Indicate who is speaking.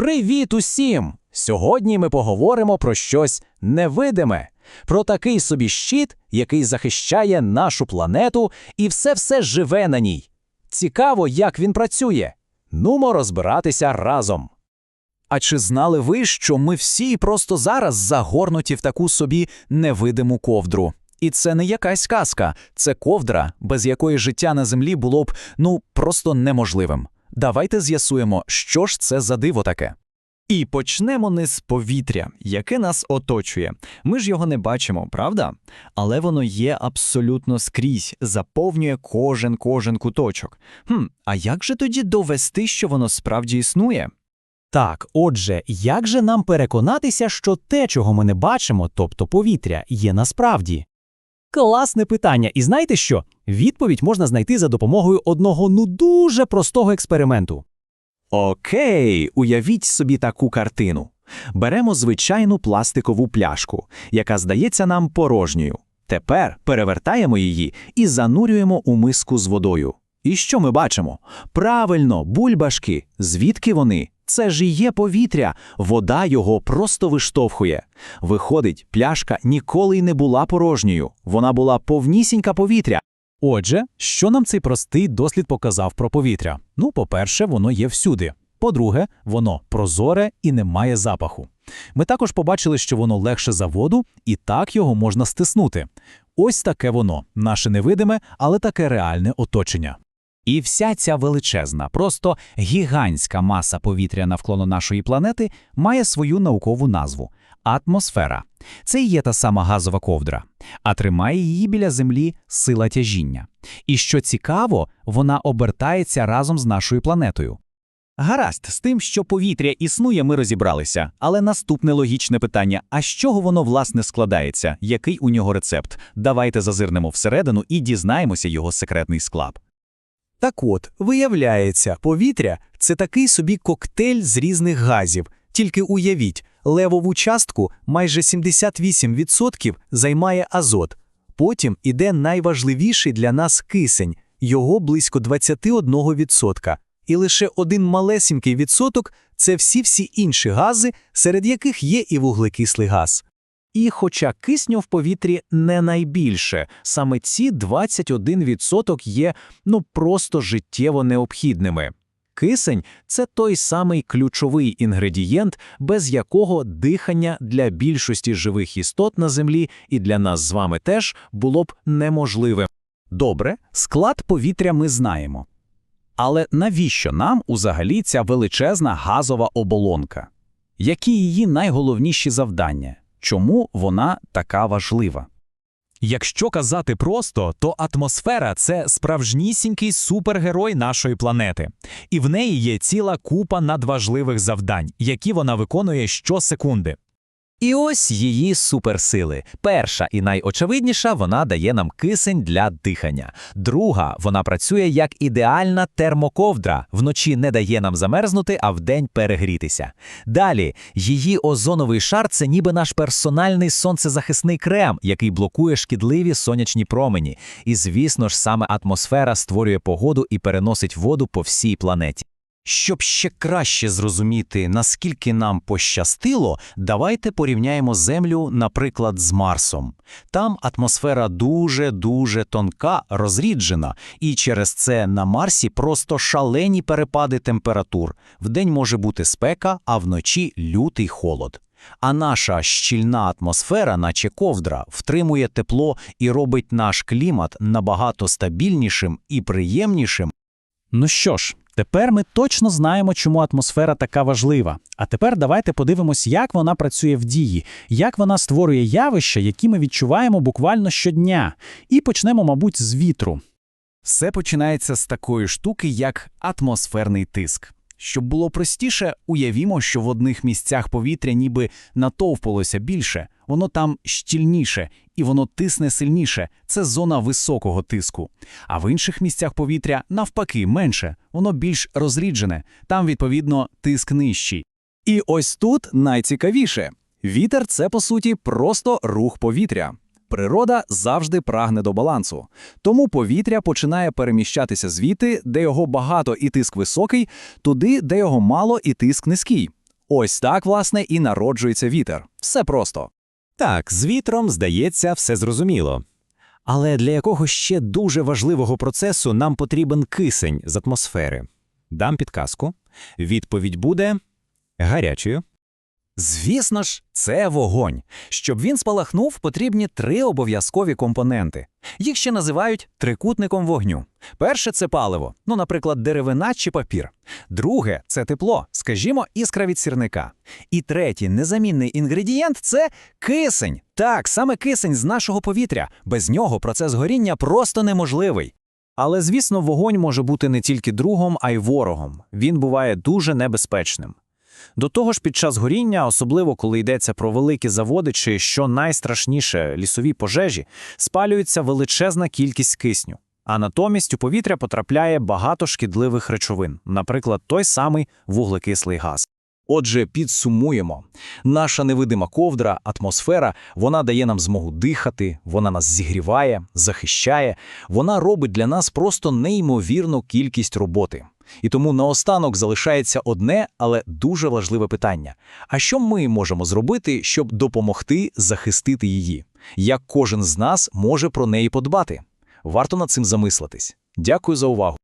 Speaker 1: Привіт усім! Сьогодні ми поговоримо про щось невидиме, про такий собі щит, який захищає нашу планету і все-все живе на ній. Цікаво, як він працює. Нумо розбиратися разом.
Speaker 2: А чи знали ви, що ми всі просто зараз загорнуті в таку собі невидиму ковдру? І це не якась казка, це ковдра, без якої життя на землі було б ну просто неможливим. Давайте з'ясуємо, що ж це за диво таке.
Speaker 3: І почнемо не з повітря, яке нас оточує. Ми ж його не бачимо, правда? Але воно є абсолютно скрізь, заповнює кожен кожен куточок. Хм, а як же тоді довести, що воно справді існує?
Speaker 4: Так, отже, як же нам переконатися, що те, чого ми не бачимо, тобто повітря, є насправді? Класне питання. І знаєте що? Відповідь можна знайти за допомогою одного ну дуже простого експерименту.
Speaker 2: Окей, уявіть собі таку картину. Беремо звичайну пластикову пляшку, яка здається нам порожньою. Тепер перевертаємо її і занурюємо у миску з водою. І що ми бачимо? Правильно, бульбашки. Звідки вони? Це ж і є повітря, вода його просто виштовхує. Виходить, пляшка ніколи й не була порожньою, вона була повнісінька повітря.
Speaker 4: Отже, що нам цей простий дослід показав про повітря? Ну, по-перше, воно є всюди. По-друге, воно прозоре і не має запаху. Ми також побачили, що воно легше за воду, і так його можна стиснути. Ось таке воно, наше невидиме, але таке реальне оточення.
Speaker 5: І вся ця величезна, просто гігантська маса повітря навколо нашої планети має свою наукову назву атмосфера. Це і є та сама газова ковдра, а тримає її біля землі сила тяжіння. І що цікаво, вона обертається разом з нашою планетою. Гаразд, з тим, що повітря існує, ми розібралися. Але наступне логічне питання: а з чого воно власне складається? Який у нього рецепт? Давайте зазирнемо всередину і дізнаємося його секретний склад.
Speaker 4: Так от, виявляється, повітря це такий собі коктейль з різних газів. Тільки уявіть, левову частку майже 78% займає азот. Потім іде найважливіший для нас кисень, його близько 21%. І лише один малесенький відсоток це всі-всі інші гази, серед яких є і вуглекислий газ. І хоча кисню в повітрі не найбільше, саме ці 21% є ну просто життєво необхідними. Кисень це той самий ключовий інгредієнт, без якого дихання для більшості живих істот на землі і для нас з вами теж було б неможливим.
Speaker 5: Добре, склад повітря ми знаємо. Але навіщо нам узагалі ця величезна газова оболонка? Які її найголовніші завдання? Чому вона така важлива?
Speaker 6: Якщо казати просто, то атмосфера це справжнісінький супергерой нашої планети, і в неї є ціла купа надважливих завдань, які вона виконує щосекунди.
Speaker 1: І ось її суперсили. Перша і найочевидніша вона дає нам кисень для дихання. Друга вона працює як ідеальна термоковдра, вночі не дає нам замерзнути, а вдень перегрітися. Далі її озоновий шар це ніби наш персональний сонцезахисний крем, який блокує шкідливі сонячні промені. І звісно ж, саме атмосфера створює погоду і переносить воду по всій планеті. Щоб ще краще зрозуміти, наскільки нам пощастило, давайте порівняємо Землю, наприклад, з Марсом. Там атмосфера дуже-дуже тонка, розріджена, і через це на Марсі просто шалені перепади температур. Вдень може бути спека, а вночі лютий холод. А наша щільна атмосфера, наче ковдра, втримує тепло і робить наш клімат набагато стабільнішим і приємнішим,
Speaker 4: Ну що ж, тепер ми точно знаємо, чому атмосфера така важлива. А тепер давайте подивимось, як вона працює в дії, як вона створює явища, які ми відчуваємо буквально щодня. І почнемо, мабуть, з вітру.
Speaker 5: Все починається з такої штуки, як атмосферний тиск. Щоб було простіше, уявімо, що в одних місцях повітря ніби натовпилося більше, воно там щільніше і воно тисне сильніше. Це зона високого тиску. А в інших місцях повітря навпаки менше, воно більш розріджене, там, відповідно, тиск нижчий. І ось тут найцікавіше: вітер це по суті просто рух повітря. Природа завжди прагне до балансу, тому повітря починає переміщатися звідти, де його багато і тиск високий, туди, де його мало і тиск низький.
Speaker 3: Ось так, власне, і народжується вітер. Все просто.
Speaker 2: Так, з вітром, здається, все зрозуміло. Але для якого ще дуже важливого процесу нам потрібен кисень з атмосфери? Дам підказку. Відповідь буде гарячою.
Speaker 3: Звісно ж, це вогонь. Щоб він спалахнув, потрібні три обов'язкові компоненти. Їх ще називають трикутником вогню. Перше це паливо, ну, наприклад, деревина чи папір. Друге це тепло, скажімо, іскра від сірника. І третій незамінний інгредієнт це кисень. Так, саме кисень з нашого повітря. Без нього процес горіння просто неможливий.
Speaker 4: Але, звісно, вогонь може бути не тільки другом, а й ворогом. Він буває дуже небезпечним. До того ж, під час горіння, особливо коли йдеться про великі заводи чи, що найстрашніше, лісові пожежі, спалюється величезна кількість кисню. А натомість у повітря потрапляє багато шкідливих речовин, наприклад, той самий вуглекислий газ.
Speaker 3: Отже, підсумуємо. Наша невидима ковдра, атмосфера, вона дає нам змогу дихати, вона нас зігріває, захищає, вона робить для нас просто неймовірну кількість роботи. І тому наостанок залишається одне, але дуже важливе питання. А що ми можемо зробити, щоб допомогти захистити її? Як кожен з нас може про неї подбати? Варто над цим замислитись. Дякую за увагу.